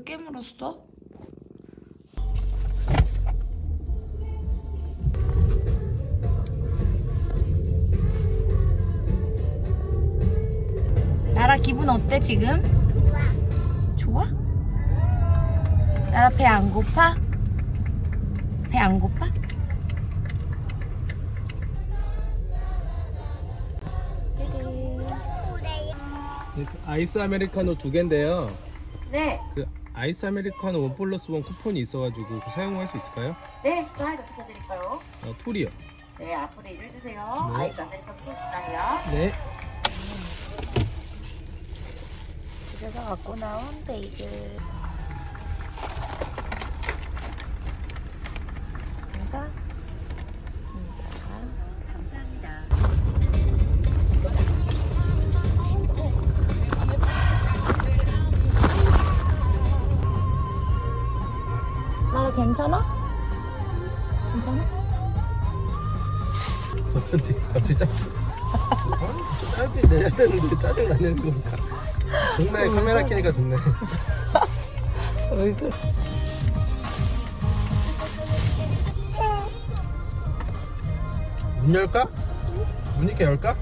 왜 깨물었어? 나라 기분 어때 지금? 좋아. 나라 배 안 고파? 배 안 고파? 아이스 아메리카노 두 개인데요. 네, 그 아이스 아메리카노 원 플러스 원 쿠폰이 있어가지고 그거 사용할 수 있을까요? 네, 사이드 어떻게 드릴까요? 어, 툴이요. 네, 앞으로 일주세요. 네. 아이스 아메리카노 있나요? 네. 집에서 갖고 나온 베이글. 그래서 있습니다. 나 도 괜찮아? 괜찮아? 어쩐지 갑자기 짜. 짜증 내야 되는데 짜증 나는 거니까. 좋네 카메라 켜니까 좋네. 얼굴. 문 열까? 문 이렇게 열까?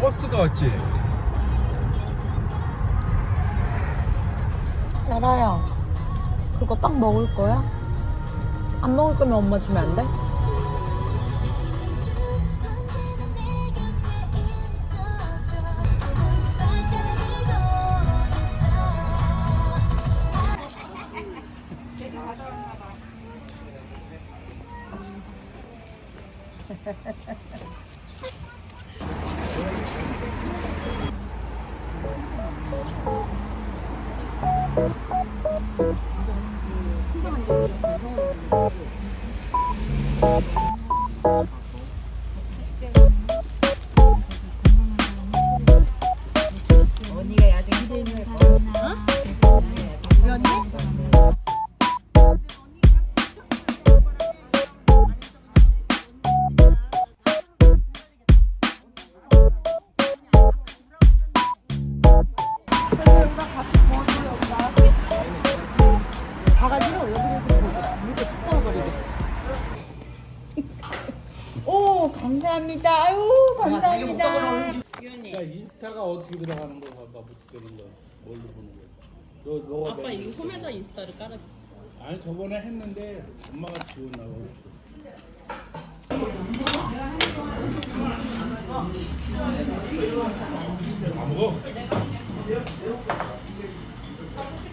버스가 왔지. 나라야, 그거 딱 먹을 거야? 안 먹을 거면 엄마 주면 안 돼? 오, 감사합니다. 아유, 감사합니다. 야, 인스타가 어떻게 들어가는 거 봐봐, 못 되는 거. 뭘로 보는 거야? 너, 너가 아빠 맨- 이거 홈에다 인스타를 깔아. 아니, 저번에 했는데 엄마가 지웠나 봐. 안 먹어?